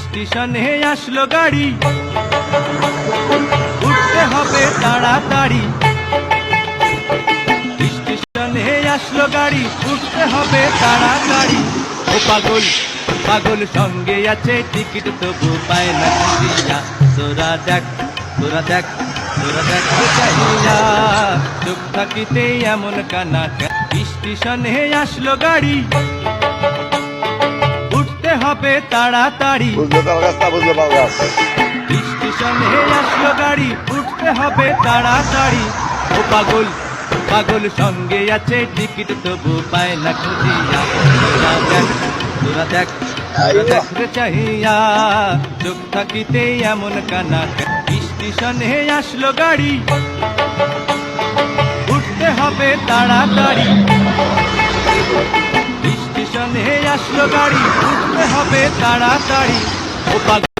স্টেশনে আসলো গাড়ি। উঠতে হবে তাড়াতাড়ি। স্টেশনে আসলো গাড়ি, উঠতে হবে তাড়াতাড়ি। ও পাগল পাগল সঙ্গে আছে টিকিট, তবু পায় না খুঁজিয়া তোরা দেখ তোরা দেখ তোরা দেখ চাহিয়া। চোখ থাকিতে এমন কানা স্টেশনে আসলো গাড়ি। হবে তাড়াতাড়ি। বুঝলো তাল গাছ বুঝলো পাল গাছ স্টেশনে আসলো গাড়ি উঠতে হবে তাড়াতাড়ি। ও পাগল পাগল সঙ্গে আছে টিকিট তবু পায় না খুঁজিয়া। তোরা দেখ তোরা দেখ তোরা দেখ রে চাহিয়া। চোখ থাকিতে এমন কানা স্টেশনে আসলো গাড়ি উঠতে হবে তাড়াতাড়ি। গাড়ি উঠতে হবে তাড়াতাড়ি ও পাগল